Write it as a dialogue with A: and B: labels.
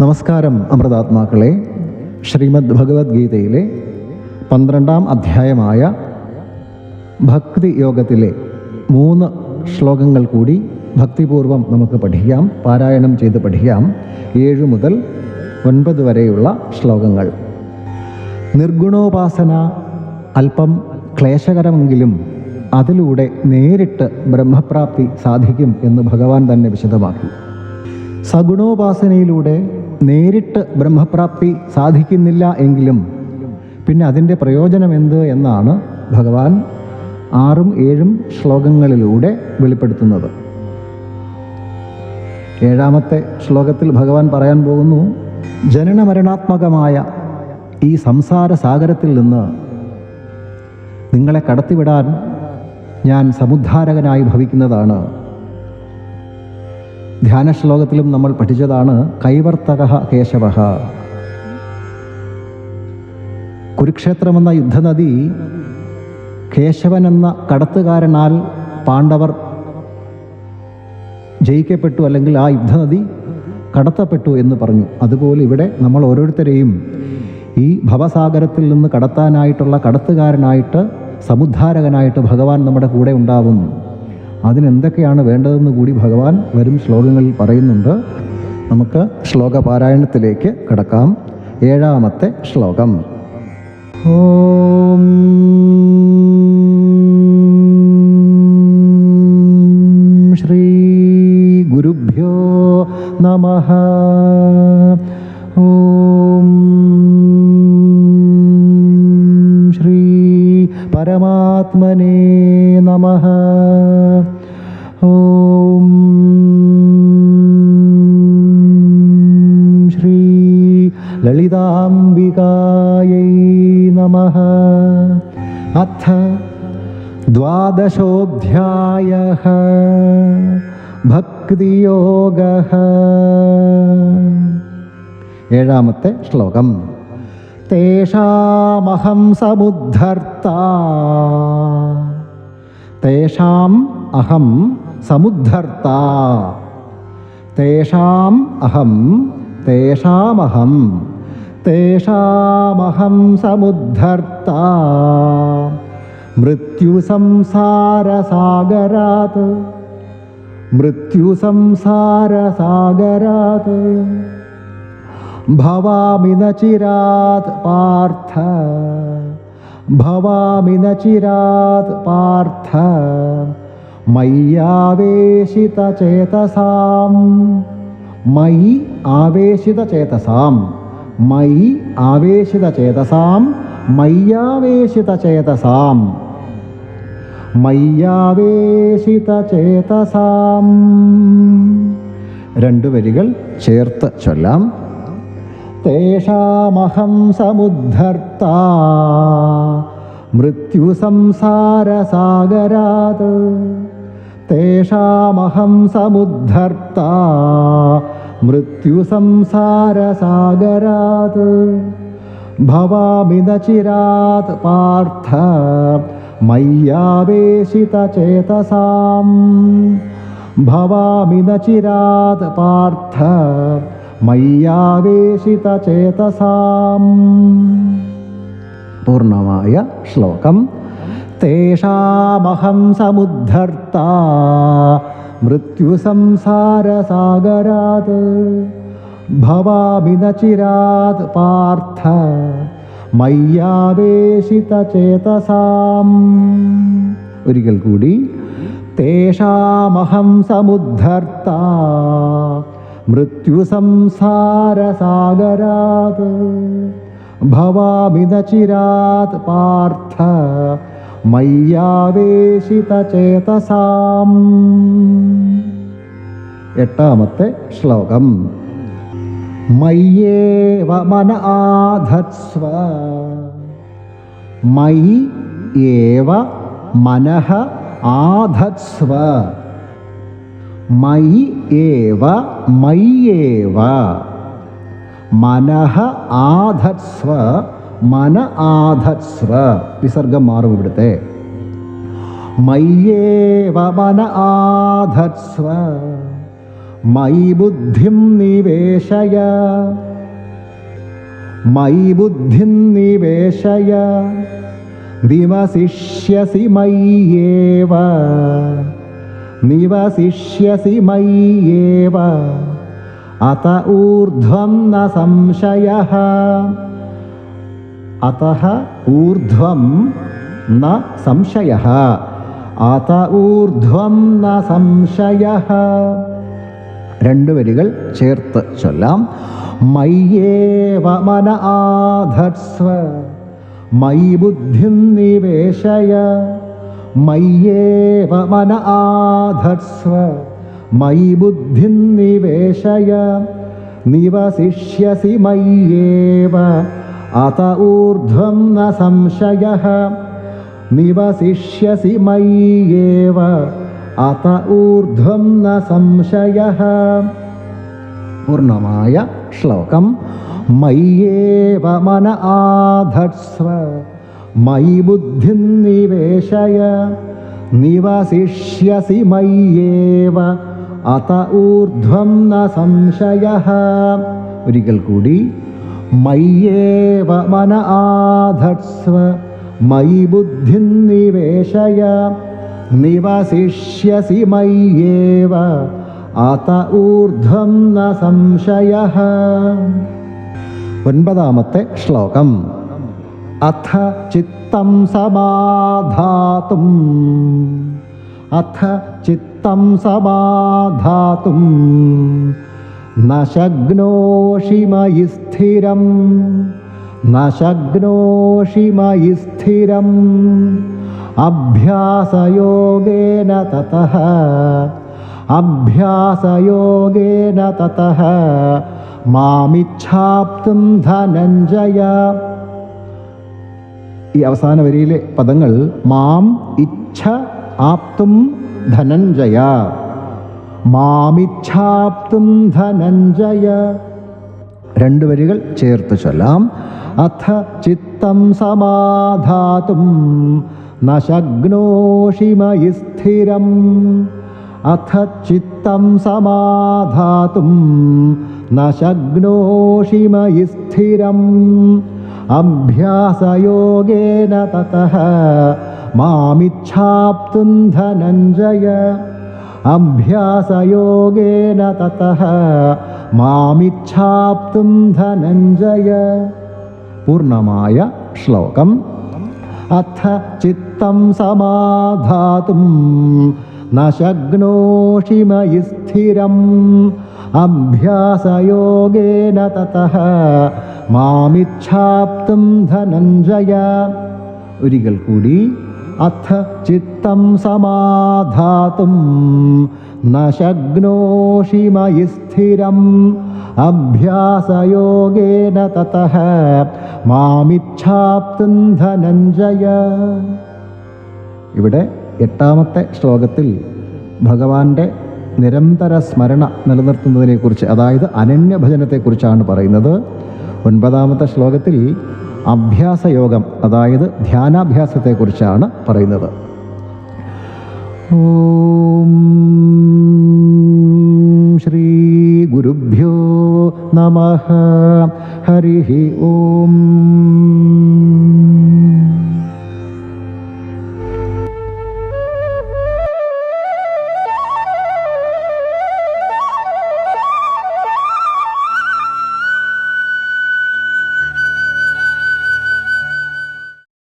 A: നമസ്കാരം അമൃതാത്മാക്കളെ. ശ്രീമദ് ഭഗവത്ഗീതയിലെ പന്ത്രണ്ടാം അധ്യായമായ ഭക്തി യോഗത്തിലെ മൂന്ന് ശ്ലോകങ്ങൾ കൂടി ഭക്തിപൂർവം നമുക്ക് പഠിക്കാം പാരായണം ചെയ്ത് പഠിക്കാം. ഏഴ് മുതൽ ഒൻപത് വരെയുള്ള ശ്ലോകങ്ങൾ. നിർഗുണോപാസന അല്പം ക്ലേശകരമെങ്കിലും അതിലൂടെ നേരിട്ട് ബ്രഹ്മപ്രാപ്തി സാധിക്കും എന്ന് ഭഗവാൻ തന്നെ വിശദമാക്കി. സഗുണോപാസനയിലൂടെ നേരിട്ട് ബ്രഹ്മപ്രാപ്തി സാധിക്കുന്നില്ല എങ്കിലും പിന്നെ അതിന്റെ പ്രയോജനം എന്ത് എന്നാണ് ഭഗവാൻ ആറും ഏഴും ശ്ലോകങ്ങളിലൂടെ വെളിപ്പെടുത്തുന്നത്. ഏഴാമത്തെ ശ്ലോകത്തിൽ ഭഗവാൻ പറയാൻ പോകുന്നു ജനനമരണാത്മകമായ ഈ സംസാര സാഗരത്തിൽ നിന്ന് നിങ്ങളെ കടത്തിവിടാൻ ഞാൻ സമുദ്ധാരകനായി ഭവിക്കുന്നതാണ്. ധ്യാന ശ്ലോകത്തിലും നമ്മൾ പഠിച്ചതാണ് കൈവർത്തക കേശവ. കുരുക്ഷേത്രമെന്ന യുദ്ധനദി കേശവൻ എന്ന കടത്തുകാരനാൽ പാണ്ഡവർ ജയിക്കപ്പെട്ടു അല്ലെങ്കിൽ ആ യുദ്ധനദി കടത്തപ്പെട്ടു എന്ന് പറഞ്ഞു. അതുപോലെ ഇവിടെ നമ്മൾ ഓരോരുത്തരെയും ഈ ഭവസാഗരത്തിൽ നിന്ന് കടത്താനായിട്ടുള്ള കടത്തുകാരനായിട്ട് സമുദ്ധാരകനായിട്ട് ഭഗവാൻ നമ്മുടെ കൂടെ ഉണ്ടാവും. അതിനെന്തൊക്കെയാണ് വേണ്ടതെന്ന് കൂടി ഭഗവാൻ വരും ശ്ലോകങ്ങളിൽ പറയുന്നുണ്ട്. നമുക്ക് ശ്ലോക പാരായണത്തിലേക്ക് കിടക്കാം. ഏഴാമത്തെ ശ്ലോകം. ഓം ശ്രീ ഗുരുഭ്യോ നമ. शिवायै नमः अथ द्वादशोऽध्यायः भक्तियोगः ഏഴാമത്തെ ശ്ലോകം. തേഷാമഹം സമുദ്ധർത്ത. തേഷാം അഹം സമുദ്ധർത്ത. തേഷാം അഹം തേഷാമഹം തേഷാമഹം സമുദ്ധർത്ത മൃത്യുസംസാരസാഗരാത് മൃത്യുസംസാരസാഗരാത് ഭവാമി ന ചിരാത് പാർത്ഥ ഭവാമി ന ചിരാത് പാർത്ഥ മയ്യാവേശിതചേതസാം മയി ആവേശിതചേതസാം മയ്യാവേശിത ചേതസാം. മയ്യാവേശിത ചേതസാം. രണ്ടു വരികൾ ചേർത്ത് ചൊല്ലാം. തേഷാമഹം സമുദ്ധർത്ത മൃത്യുസംസാരസാഗരാത് തേഷാമഹം സമുദ്ധർത്ത മൃത്യുസംസാരസാഗരാത് ഭവാമി ന ചിരാത് പാർത്ഥ മയ്യാവേശിതചേതസാം ഭവാമി ന ചിരാത് പാർത്ഥ മയ്യാവേശിതചേതസാം പൂർണമായ ശ്ലോകം തേഷാമഹം സമുദ്ധർത്ത മൃത്യുസംസാരസാഗരാത് ഭവാമി ന ചിരാത് പാർത്ഥ മയ്യാവേശിതചേതസാം ഒരിക്കൽ കൂടി തേഷാമഹം സമുദ്ധർത്ത മൃത്യുസംസാരസാഗരാത് ഭവാമി ന ചിരാത് പാർത്ഥ മയ്യാവേശിതചേതസാം. എട്ടാമത്തെ ശ്ലോകം. മയ്യേവ മന ആധത്സ്വ. മയി ഏവ മനഃ ആധത്സ്വ. മയി ഏവ മയ്യേവ. മനഃ ആധത്സ്വ. മന ആധസ്ര വിസർഗം മാറും ഇവിടുത്തെ. മയ്യേവ മന ആധത്സ്വ മൈ ബുദ്ധിം നിവേശയ. മൈ ബുദ്ധിം നിവേശയ. ദിവസിഷ്യസി മയ്യേവ. നിവസിഷ്യസി മയ്യേവ. അത ഊർധ്വം ന സംശയ അത ഊർധ്വം ന സംശയ. അത ഊർധ്വം ന സംശയ. രണ്ട് വരികൾ ചേർത്ത് ചൊല്ലാം. മയ്യേവ മന ആധർസ്വ. മയി ബുദ്ധിം നിവേശയ. മയ്യേവ മന ആധർസ്വ. മയി ബുദ്ധിം നിവേശയ. നിവസിഷ്യസി മയ്യേവ. അത ഊർധ്വം ന സംശയ നിവസിഷ്യസി മയ്യേവ അത ഊർധ്വം ന സംശയ പൂർണമായ ശ്ലോകം മയ്യേവ മന ആധർസ്വ മയി ബുദ്ധി നിവേശയ നിവസിഷ്യസി മയ്യേവ അത ഊർധ്വം ന സംശയ ഒരിക്കൽ കൂടി മയ്യേവ മന ആധർസ്വ മയി ബുദ്ധിം നിവേശയ നിവസിഷ്യസി മയ്യേവ അത ഊർധ്വം ന സംശയ ഒൻപതാമത്തെ ശ്ലോകം. അഥ ചിത്തം സമാധാതും അഥ ചിത്തം സമാധാതും ന ശഗ്നോഷി മയി സ്ഥിരം. ന ശഗ്നോഷി മയി സ്ഥിരം. അഭ്യാസയോഗേന തത. അഭ്യാസയോഗേന തത. മാമിച്ഛാപ്തും ധനഞ്ജയ. ഈ അവസാന വരിയിലെ പദങ്ങൾ മാം ഇച്ഛ ആപ്തും ധനഞ്ജയ. മാമിച്ഛാപ്തും ധനഞ്ജയ. രണ്ട് വരികൾ ചേർത്ത് ചൊല്ലാം. അഥ ചിത്തം സമാധാതും ന ശഗ്നോഷി മയി സ്ഥിരം. അഥ ചിത്തം സമാധാതും ന ശഗ്നോഷി മയി സ്ഥിരം. അഭ്യാസയോഗേന തത മാമിച്ഛാപ്തും ധനഞ്ജയ. അഭ്യാസയോഗേന തതഃ മാമിച്ഛാപ്തും ധനഞ്ജയ. പൂർണമായ ശ്ലോകം. അഥ ചിത്തം സമാധാതും ന ശഗ്നോഷി മയി സ്ഥിരം. അഭ്യാസയോഗേന തതഃ മാമിച്ഛാപ്തും ധനഞ്ജയ. ഒരിക്കൽ കൂടി അഥ ചിത്തം സമാധാതും ശഗ്നോഷി മയി സ്ഥിരം അഭ്യാസയോഗേന തതഃ മാമിച്ഛാപ്തും ധനഞ്ജയ. ഇവിടെ എട്ടാമത്തെ ശ്ലോകത്തിൽ ഭഗവാന്റെ നിരന്തര സ്മരണ നിലനിർത്തുന്നതിനെക്കുറിച്ച് അതായത് അനന്യഭജനത്തെക്കുറിച്ചാണ് പറയുന്നത്. ഒൻപതാമത്തെ ശ്ലോകത്തിൽ അഭ്യാസയോഗം അതായത് ധ്യാനാഭ്യാസത്തെക്കുറിച്ചാണ് പറയുന്നത്. ഓം ശ്രീ ഗുരുഭ്യോ നമ. ഹരി ഓം